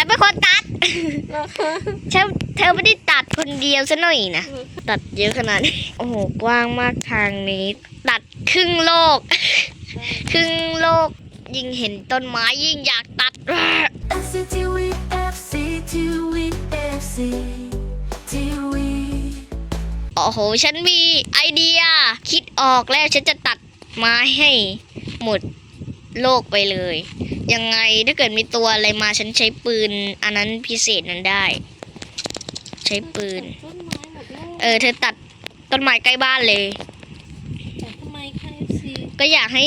ฉันเป็นคนตัดนะคะฉันเธอไม่ได้ตัดคนเดียวซะหน่อยนะ ตัดเยอะขนาดนี้โอ้โห กว้างมากทางนี้ ตัดครึ่งโลก ครึ่งโลก ยิ่งเห็นต้นไม้ยิ่งอยากตัด FCTV, FCTV, FC, TV. โอ้โห ฉันมีไอเดีย คิดออกแล้วฉันจะตัดไม้ให้หมดโลกไปเลย ยังไงถ้าเกิดมีตัวอะไรมาฉันใช้ปืน อันนั้นพิเศษนั้นได้ ใช้ปืนต้นไม้หมดโลกเออ เธอตัดต้นไม้ใกล้บ้านเลยแต่ทำไมคะ FC ก็อยากให้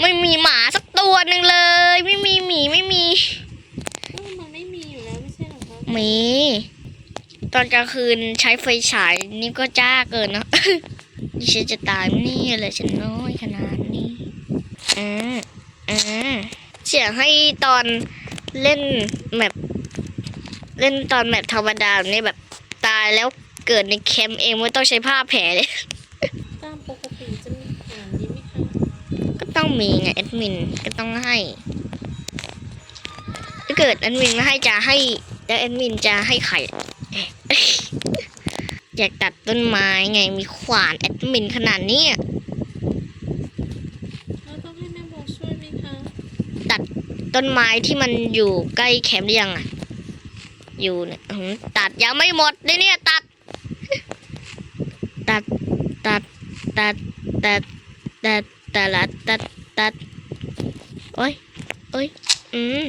ไม่มีหมาสักตัวหนึ่งเลย ไม่มีหมีไม่มีก็มันไม่มีอยู่แล้วไม่ใช่เหรอคะหมี ตอนกลางคืนใช้ไฟฉายนี่ก็จ้าเกินเนอะดิฉันจะตายไหมนี่อะไรฉันน้อยขนาดนี้อืมอืม เสียงให้ตอนเล่นแมปเล่นตอนแมปธรรมดาเนี่ยแบบตายแล้วเกิดในแคมป์เองไม่ต้องใช้ผ้าแผลเลย ตามปกติจะมีอ่านนี้ไหมคะก็ต้องมีไงแอดมินก็ต้องให้ ถ้าเกิดแอดมินไม่ให้จะให้ แล้วแอดมินจะให้ไข่ อยากตัดต้นไม้ไงมีขวานแอดมินขนาดเนี้ย แล้วต้องให้แม่โบช่วยไหมคะ ตัด ต้นไม้ที่มันอยู่ใกล้แคมป์หรือยังอะอยู่เนี่ยอื้อหือตัดยังไม่หมดเลยเนี่ยตัด ตัดตัดตัดตัดตัดตัดตัดตัดโอ้ยโอ้ยอืม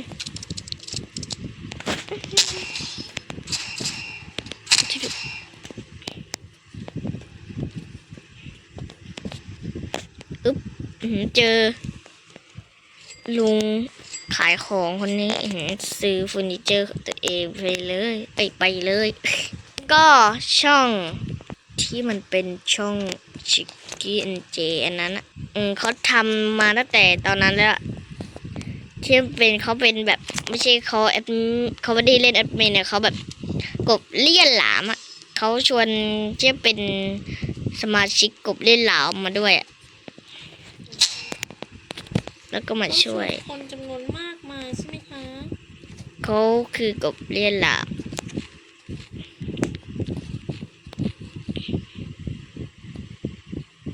อึ๊บเจอลุง ขายของคนนี้ซื้อเฟอร์นิเจอร์ของตัวเองไปเลยไปไปเลย ก็ช่องที่มันเป็นช่องชิคกี้นเจอันนั้นอะอืมเขาทำมาตั้งแต่ตอนนั้นแล้วที่เป็นเขาเป็นแบบไม่ใช่เขาแอดเขาไม่ได้เล่นแอดมินเนี่ยเขาแบบกบเลี่ยนหลามอะเขาชวนที่เป็นสมาชิกกบเลี่ยนหลามมาด้วยอะ แล้วก็มาช่วยต้องคนจำนวนมากมาใช่ไหมคะเขาคือกบเลียนหลาม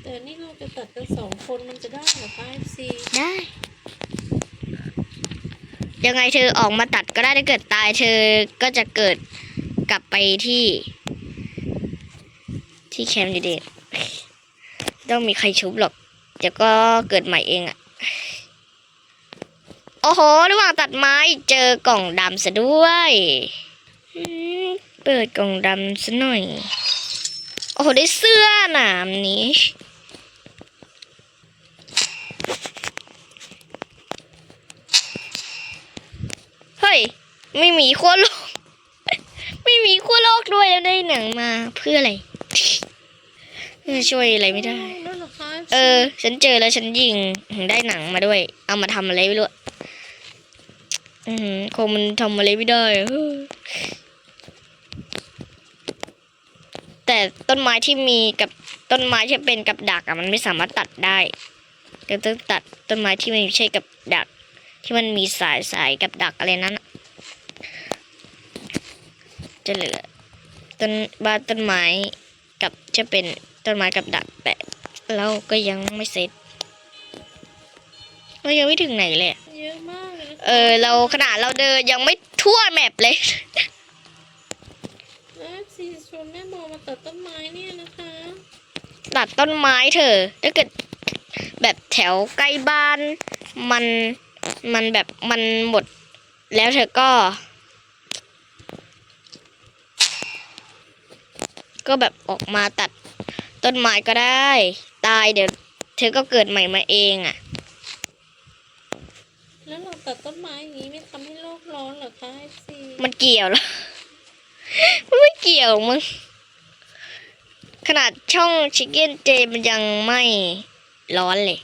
แต่นี่เราจะตัดกันสองคนมันจะได้เหรอคะ FC ได้ ยังไงเธอออกมาตัดก็ได้ถ้าเกิดตายเธอก็จะเกิดกลับไปที่ ที่แคมป์เด็กๆต้องมีใครชุบหรอกเดี๋ยวก็เกิดใหม่เองอะ โอ้โห ระหว่างตัดไม้เจอกล่องดำซะด้วยอืมเปิดกล่องดำซะหน่อย โอ้โห ได้เสื้อหนามนี้ เฮ้ย ไม่มีขั้วโลก ไม่มีขั้วโลกด้วยแล้วได้หนังมาเพื่ออะไรเออช่วยอะไรไม่ได้แล้วเหรอคะ FC เออ ฉันเจอแล้วฉันยิง ได้หนังมาด้วย เอามาทำอะไรไม่รู้ อืมคงมันทำอะไรไม่ได้อแต่ต้นไม้ที่มีกับต้นไม้ที่เป็นกับดักอะมันไม่สามารถตัดได้ก็ต้องตัดต้นไม้ที่ไม่ใช่กับดัก ที่มันมีสายสายกับดักอะไรนั้นจะเหลือต้นบ้านต้นไม้กับจะเป็นต้นไม้กับดักแต่เราก็ยังไม่เสร็จเรายังไม่ถึงไหนเลยเยอะมาก เลยนะคะเออ เราขนาดเราเดินยังไม่ทั่วแมปเลยแล้ว FC ชวนแม่โบมาตัดต้นไม้เนี่ยนะคะ ตัดต้นไม้เถอะถ้าเกิดแบบแถวใกล้บ้านมันมันแบบมันหมด แล้วเธอก็ ก็แบบออกมาตัดต้นไม้ก็ได้ ตายเดี๋ยว เธอก็เกิดใหม่มาเองอะ แล้วเราตัดต้นไม้อย่างนี้ไม่ทำให้โลกร้อนเหรอคะ FC มันเกี่ยวเหรอ มันไม่เกี่ยวมึง ขนาดช่องชิคเก้นเจมันยังไม่ร้อนเลย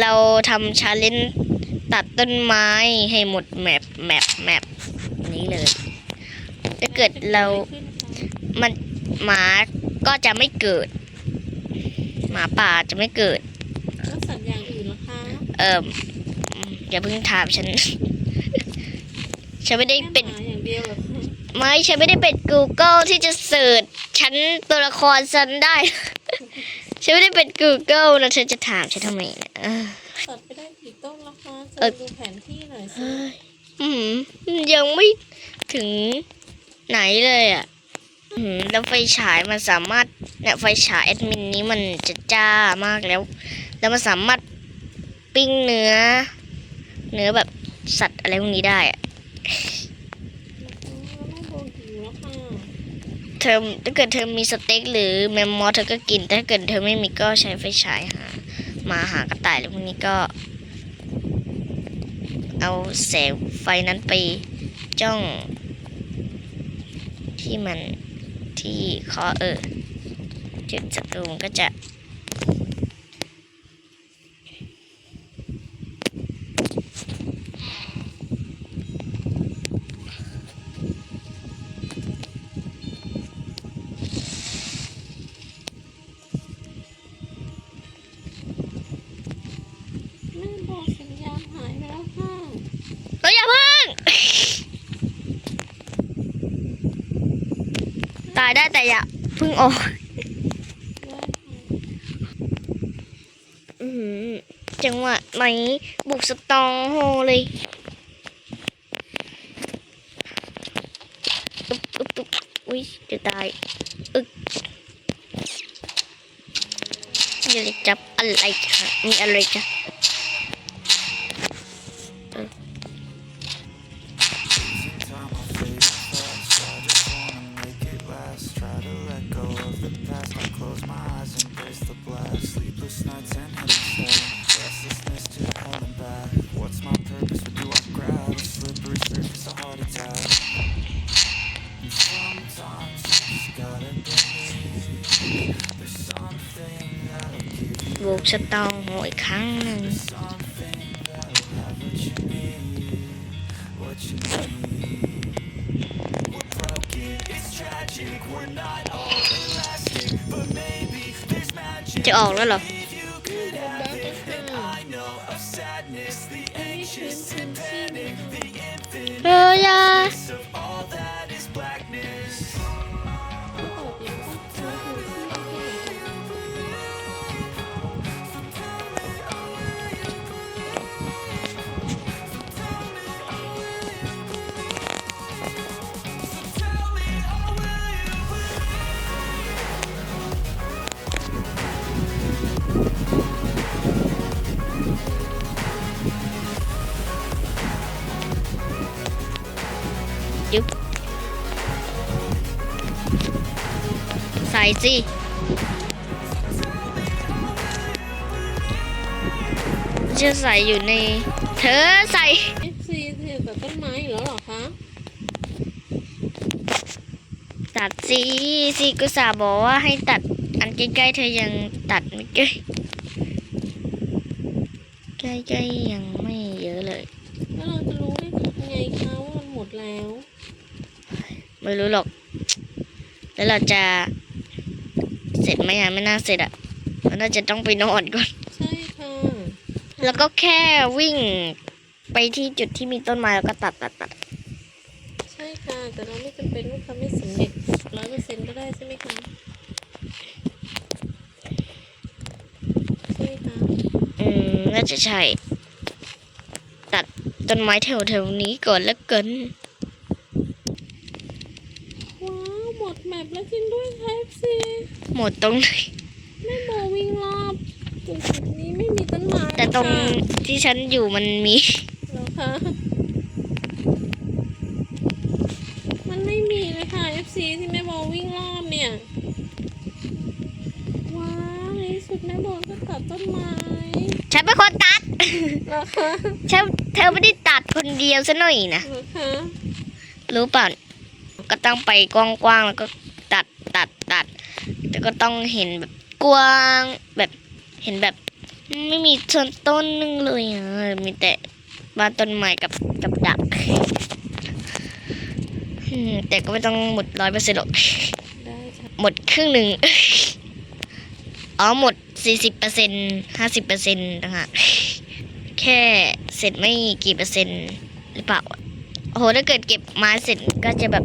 เราทำชาเลนจ์ตัดต้นไม้ให้หมดแมปแมปแมปนี้เลย ถ้าเกิดเราขึ้นคะมันหมาก็จะไม่เกิด หมาป่าจะไม่เกิดแล้วสัตว์อย่างอื่นเหรอคะ เอิมอืม อย่าเพิ่งถามฉัน ฉันไม่ได้แค่เป็นหมาอย่างเดียวเหรอคะไม่ฉันไม่ได้เป็น Google ที่จะเสิร์ชฉันตัวละครฉันได้ ฉันไม่ได้เป็น Google นะเธอจะถามฉันทำไมเนะเออตัดไปได้กี่ต้นแล้วคะเอ่อจะดูแผนที่หน่อยสิอืมยังไม่ถึงไหนเลยอะอืมแล้วไฟฉายมันสามารถเนี่ยไฟฉายแอดมินนี้มันจะจ้ามากแล้ว แล้วมันสามารถปิ้งเนื้อ เนื้อแบบสัตว์อะไรพวกนี้ได้อะแม่โบหิวแล้วค่ะเธอถ้าเกิดเธอมีสเต็กหรือแมมมอสเธอก็กิน แต่ถ้าเกิดเธอไม่มีก็ใช้ไฟฉายหามาหากระต่ายอะไรพวกนี้ก็ เอาแสงไฟนั้นไปจ้อง ที่มันที่คอเออจุดศัตรูมันก็จะายได้แต่อย่าพิ่งออกอือหือจังหวะไหนบุกสตองโฮเลยอึ๊บอึ๊บอึ๊บอุ้ยจะตายอึ๊กอย่าเลยจับอะไรค่ะมีอะไรจ้ะ สตองโฮอีกครั้งหนึ่ง something that'll have what you need What you need We're broken, it's tragic We're not all elastic But maybe there's magic จะออกแล้วเหรอ ส่สิจะใส่อยู่ใน เธอใส่เอฟซีเธอตัดต้นไม้อยู่แล้วเหรอคะ ตัดสิสิกุสาบอกว่าให้ตัดอันใกล้ๆเธอยังตัดไม่ใกล้ใกล้ๆยังไม่เยอะเลย แล้วเราจะรู้ได้ไงคะว่ามันหมดแล้ว ไม่รู้หรอก แล้วเราจะเส ร็จไหมอะไม่น่าเสร็จอะเราน่าจะต้องไปนอนก่อน ใช่ค่ะแล้วก็แค่วิ่งไปที่จุดที่มีต้นไม้แล้วก็ตัดตัดตัดใช่ค่ะ แต่เราไม่จำเป็นว่าทำให้สำเร็จร้อยเปอร์เซ็นต์ก็ได้ใช่ไหมคะใช่ค่ะอืมน่าจะใช่ ตัดต้นไม้แถวๆนี้ก่อนแล้วกัน ว้าวหมดแมปแล้วจริงด้วยค่ะเอฟซี หมดตรงไหนแม่โมวิ่งรอบตรงจุดนี้ไม่มีต้นไม้แต่ตรงค่ะที่ฉันอยู่มันมีแล้วค่ะมันไม่มีเลยค่ะ FC ที่แม่โมวิ่งรอบเนี่ย ว้าวในที่สุดแม่โมก็ตัดต้นไม้ฉันเป็นคนตัดแล้วค่ะฉันเธอไม่ได้ตัดคนเดียวซะหน่อยนะแล้วค่ะรู้เปล่าก็ต้องไปกว้างๆแล้วก็ตัดตัดตัด แต่ก็ต้องเห็นแบบกว้างแบบเห็นแบบไม่มีต้นต้นหนึงเลยอะมีแต่บ้านต้นไม้กับกับดักอืมแต่ก็ไม่ต้องหมดร้อยเปอร์เซ็นต์หรอกได้ค่ะหมดครึ่งหนึ่งอ๋อหมดสี่สิบเปอร์เซ็นห้าสิบเปอร์เซ็นต์ต่างหากแค่เสร็จไม่กี่เปอร์เซ็นต์หรือเปล่าอะโหถ้าเกิดเก็บไม้เสร็จก็จะแบบ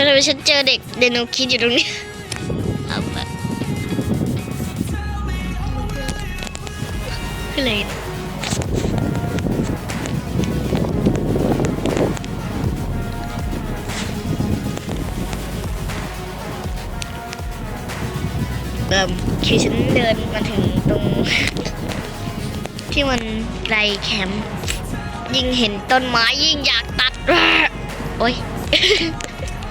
ฉันเลยฉันเจอเด็กเดโนคิดอยู่ตรงนี้เอาไปขึ้นเลยเอ่มคือฉันเดินมาถึงตรง ที่มันไกลแคมป์ยิ่งเห็นต้นไม้ยิ่งอยากตัด โอ้ย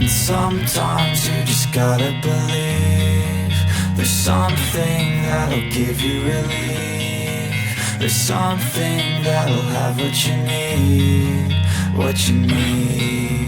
And sometimes you just gotta believe There's something that'll give you relief. There's something that'll have what you need What you need.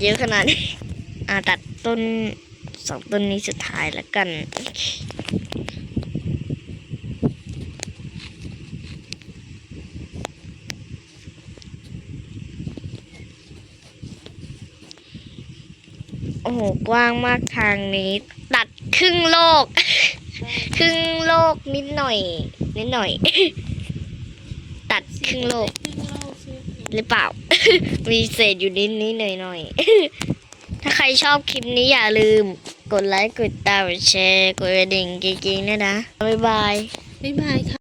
เยอะขนาดนี้อ่าตัดต้นสองต้นนี้สุดท้ายแล้วกัน โอ้โห กว้างมากทางนี้ ตัดครึ่งโลก ครึ่งโลกนิดหน่อย นิดหน่อย ตัดครึ่งโลก หรือเปล่า มีเศษอยู่นิดนิดหน่อยหน่อยถ้าใครชอบคลิปนี้อย่าลืม กดไลค์ กดติดตามกดแชร์ กดกระดิ่งกิ๊งๆนะนะ บ๊ายบาย บ๊ายบายค่ะ